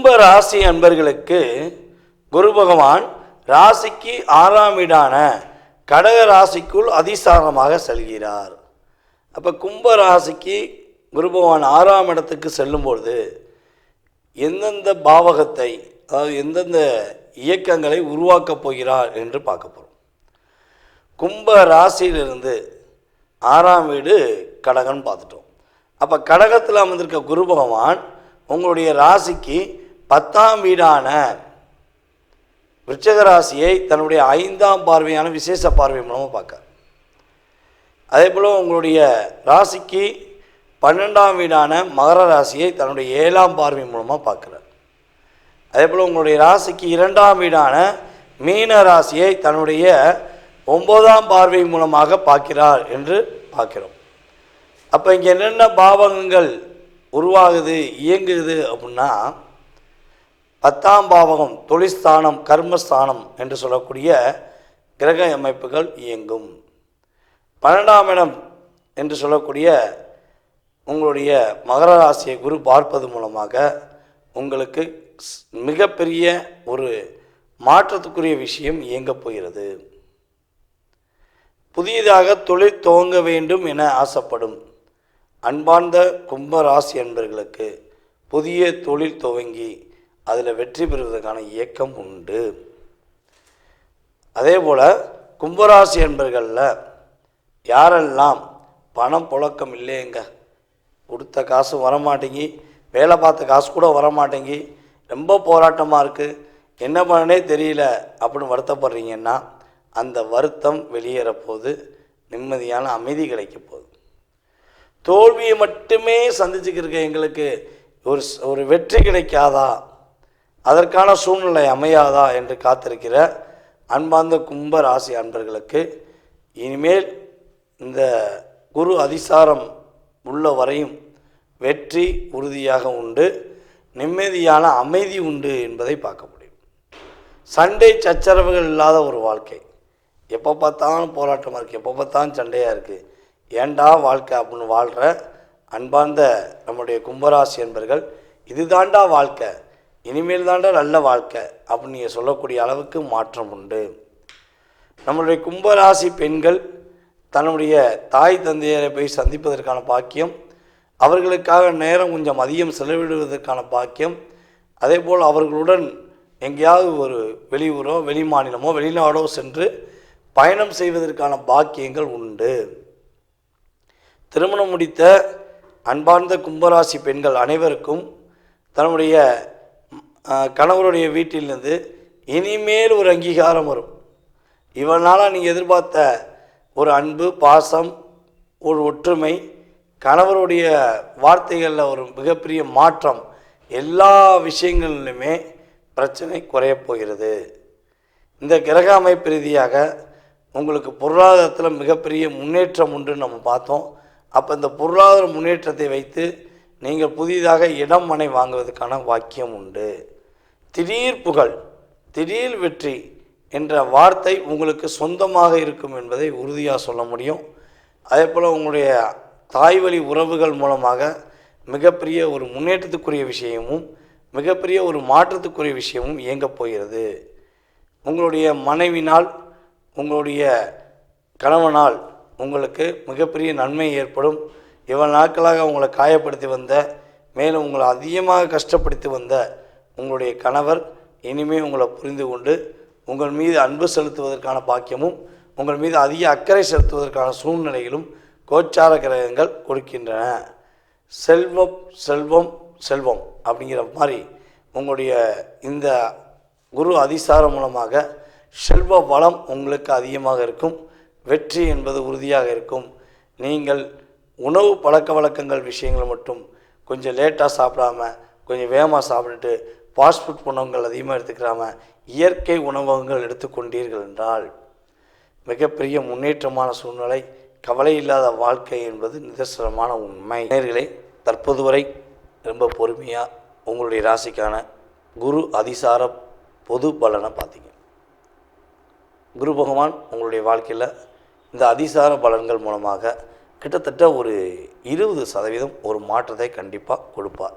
கும்ப ராசி அன்பர்களுக்கு குரு பகவான் ராசிக்கு ஆறாம் வீடான கடக ராசிக்குள் அதிசாரமாக செல்கிறார். அப்போ கும்ப ராசிக்கு குரு பகவான் ஆறாம் இடத்துக்கு செல்லும்பொழுது எந்தெந்த பாவகத்தை அதாவது எந்தெந்த இயக்கங்களை உருவாக்கப் போகிறார் என்று பார்க்க போகிறோம் கும்ப ராசியிலிருந்து ஆறாம் வீடு கடகன்னு பார்த்துட்டோம். அப்போ கடகத்தில் அமர்ந்திருக்க குரு பகவான் உங்களுடைய ராசிக்கு பத்தாம் வீடான விருச்சகராசியை தன்னுடைய ஐந்தாம் பார்வையான விசேஷ பார்வை மூலமாக பார்க்க அதே போல் உங்களுடைய ராசிக்கு பன்னெண்டாம் வீடான மகர ராசியை தன்னுடைய ஏழாம் பார்வை மூலமாக பார்க்குறார். அதே போல் உங்களுடைய ராசிக்கு இரண்டாம் வீடான மீன ராசியை தன்னுடைய ஒன்பதாம் பார்வை மூலமாக பார்க்கிறார் என்று பார்க்கிறோம். அப்போ இங்கே என்னென்ன பாவகங்கள் உருவாகுது இயங்குது அப்படின்னா பத்தாம் பாவகம் தொழிற்ஸ்தானம் கர்மஸ்தானம் என்று சொல்லக்கூடிய கிரக அமைப்புகள் இயங்கும். பன்னெண்டாம் இடம் என்று சொல்லக்கூடிய உங்களுடைய மகர ராசியை குரு பார்ப்பது மூலமாக உங்களுக்கு மிகப்பெரிய ஒரு மாற்றத்துக்குரிய விஷயம் இயங்கப் போகிறது. புதியதாக தொழில் துவங்க வேண்டும் என ஆசைப்படும் அன்பார்ந்த கும்ப ராசி அன்பர்களுக்கு புதிய தொழில் துவங்கி அதில் வெற்றி பெறுவதற்கான இயக்கம் உண்டு. அதே போல் கும்பராசி என்பர்களில் யாரெல்லாம் பணம் புழக்கம் இல்லைங்க? கொடுத்த காசு வரமாட்டேங்கி வேலை பார்த்த காசு கூட வரமாட்டேங்கி ரொம்ப போராட்டமாக இருக்குது என்ன பண்ணனே தெரியல அப்படின்னு வருத்தப்படுறீங்கன்னா அந்த வருத்தம் வெளியேற போது நிம்மதியான அமைதி கிடைக்க போகுது. தோல்வியை மட்டுமே சந்திச்சுக்கிருக்க எங்களுக்கு ஒரு ஒரு வெற்றி கிடைக்காதா? அதற்கான சூழ்நிலை அமையாதா என்று காத்திருக்கிற அன்பார்ந்த கும்ப ராசி அன்பர்களுக்கு இனிமேல் இந்த குரு அதிசாரம் உள்ள வரையும் வெற்றி உறுதியாக உண்டு நிம்மதியான அமைதி உண்டு என்பதை பார்க்க முடியும். சண்டை சச்சரவுகள் இல்லாத ஒரு வாழ்க்கை. எப்போ பார்த்தாலும் போராட்டமாக இருக்குது எப்போ பார்த்தாலும் சண்டையாக இருக்குது ஏண்டா வாழ்க்கை அப்படின்னு வாழ்கிற அன்பார்ந்த நம்முடைய கும்பராசி என்பர்கள் இது தாண்டா வாழ்க்கை. இனிமேல் தாண்டா நல்ல வாழ்க்கை அப்படின்னு நீங்கள் சொல்லக்கூடிய அளவுக்கு மாற்றம் உண்டு. நம்மளுடைய கும்பராசி பெண்கள் தன்னுடைய தாய் தந்தையரை போய் சந்திப்பதற்கான பாக்கியம் அவர்களுக்காக நேரம் கொஞ்சம் அதிகம் செலவிடுவதற்கான பாக்கியம் அதே போல் அவர்களுடன் எங்கேயாவது ஒரு வெளியூரோ வெளி மாநிலமோ வெளிநாடோ சென்று பயணம் செய்வதற்கான பாக்கியங்கள் உண்டு. திருமணம் முடித்த அன்பார்ந்த கும்பராசி பெண்கள் அனைவருக்கும் தன்னுடைய கணவருடைய வீட்டிலிருந்து இனிமேல் ஒரு அங்கீகாரம் வரும். இவனால் நீங்கள் எதிர்பார்த்த ஒரு அன்பு பாசம் ஒரு ஒற்றுமை கணவருடைய வார்த்தைகளில் ஒரு மிகப்பெரிய மாற்றம் எல்லா விஷயங்களிலுமே பிரச்சனை குறையப் போகிறது. இந்த கிரக அமைப்பு ரீதியாக உங்களுக்கு பொருளாதாரத்தில் மிகப்பெரிய முன்னேற்றம் உண்டுன்னு நம்ம பார்த்தோம். அப்போ இந்த பொருளாதார முன்னேற்றத்தை வைத்து நீங்கள் புதிதாக இடம் மனை வாங்குவதற்கான வாக்கியம் உண்டு. திடீர் புகழ் திடீர் வெற்றி என்ற வார்த்தை உங்களுக்கு சொந்தமாக இருக்கும் என்பதை உறுதியாக சொல்ல முடியும். அதே போல் உங்களுடைய தாய்வழி உறவுகள் மூலமாக மிகப்பெரிய ஒரு முன்னேற்றத்துக்குரிய விஷயமும் மிகப்பெரிய ஒரு மாற்றத்துக்குரிய விஷயமும் இயங்கப் போகிறது. உங்களுடைய மனைவினால் உங்களுடைய கணவனால் உங்களுக்கு மிகப்பெரிய நன்மை ஏற்படும். இவ்வளவு நாட்களாக உங்களை காயப்படுத்தி வந்த மேலும் உங்களை அதிகமாக கஷ்டப்படுத்தி வந்த உங்களுடைய கணவர் இனிமேல் உங்களை புரிந்து கொண்டு உங்கள் மீது அன்பு செலுத்துவதற்கான பாக்கியமும் உங்கள் மீது அதிக அக்கறை செலுத்துவதற்கான சூழ்நிலைகளும் கோச்சார கிரகங்கள் கொடுக்கின்றன. செல்வம் செல்வம் செல்வம் அப்படிங்கிற மாதிரி உங்களுடைய இந்த குரு அதிசாரம் மூலமாக செல்வ வளம் உங்களுக்கு அதிகமாக இருக்கும் வெற்றி என்பது உறுதியாக இருக்கும். நீங்கள் உணவு பழக்க வழக்கங்கள் விஷயங்கள் மட்டும் கொஞ்சம் லேட்டாக சாப்பிடாம கொஞ்சம் வேகமாக சாப்பிட்டுட்டு ஃபாஸ்ட் ஃபுட் உணவுகள் அதிகமாக எடுத்துக்கிறாம இயற்கை உணவகங்கள் எடுத்துக்கொண்டீர்கள் என்றால் மிகப்பெரிய முன்னேற்றமான சூழ்நிலை கவலை இல்லாத வாழ்க்கை என்பது நிதர்சனமான உண்மை. நேர்களை தற்போது வரை ரொம்ப பொறுமையாக உங்களுடைய ராசிக்கான குரு அதிசார பொது பலனை பார்த்தீங்க. குரு பகவான் உங்களுடைய வாழ்க்கையில் இந்த அதிசார பலன்கள் மூலமாக கிட்டத்தட்ட ஒரு இருபது சதவீதம் ஒரு மாற்றத்தை கண்டிப்பாக கொடுப்பார்.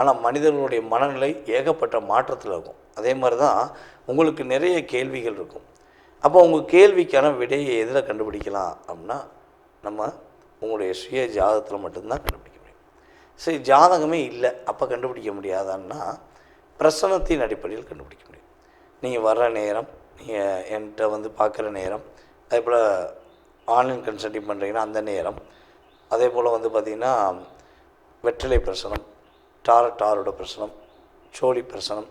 ஆனால் மனிதர்களுடைய மனநிலை ஏகப்பட்ட மாற்றத்தில் இருக்கும். அதே மாதிரி தான் உங்களுக்கு நிறைய கேள்விகள் இருக்கும். அப்போ உங்கள் கேள்விக்கான விடையை எதில் கண்டுபிடிக்கலாம் அப்படின்னா நம்ம உங்களுடைய சுய ஜாதகத்தில் மட்டும்தான் கண்டுபிடிக்க முடியும். சரி ஜாதகமே இல்லை. அப்போ கண்டுபிடிக்க முடியாதான்னா பிரசனத்தின் அடிப்படையில் கண்டுபிடிக்க முடியும். நீங்கள் வர்ற நேரம் நீங்கள் என்கிட்ட வந்து பார்க்குற நேரம் அதே போல் ஆன்லைன் கன்சல்டிங் பண்ணுறீங்கன்னா அந்த நேரம் அதே போல் வந்து பார்த்திங்கன்னா வெற்றிலை பிரசனம் டாரட்டாரோட டாரோட பிரசனம் சோழி பிரசனம்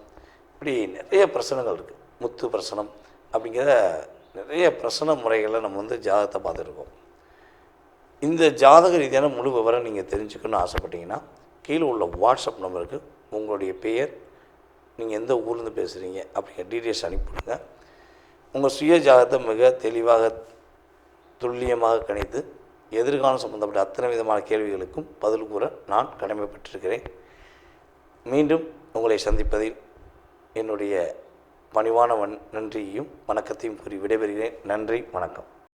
இப்படி நிறைய பிரசனங்கள் இருக்குது முத்து பிரசனம் அப்படிங்கிற நிறைய பிரசன முறைகளை நம்ம வந்து ஜாதகத்தை பார்த்துருக்கோம். இந்த ஜாதக ரீதியான முழு விவரம் நீங்கள் தெரிஞ்சுக்கணும்னு ஆசைப்பட்டீங்கன்னா கீழே உள்ள வாட்ஸ்அப் நம்பருக்கு உங்களுடைய பெயர் நீங்கள் எந்த ஊர்லேருந்து பேசுகிறீங்க அப்படிங்கிற டீட்டெயில்ஸ் அனுப்பிவிடுங்க உங்கள் சுய ஜாதகத்தை மிக தெளிவாக துல்லியமாக கணித்து எதிர்காலம் சம்பந்தப்பட்ட அத்தனை விதமான கேள்விகளுக்கும் பதில் கூற நான் கடமைப்பட்டிருக்கிறேன். மீண்டும் உங்களை சந்திப்பதில் என்னுடைய பணிவான வன் நன்றியையும் வணக்கத்தையும் கூறி விடைபெறுகிறேன். நன்றி வணக்கம்.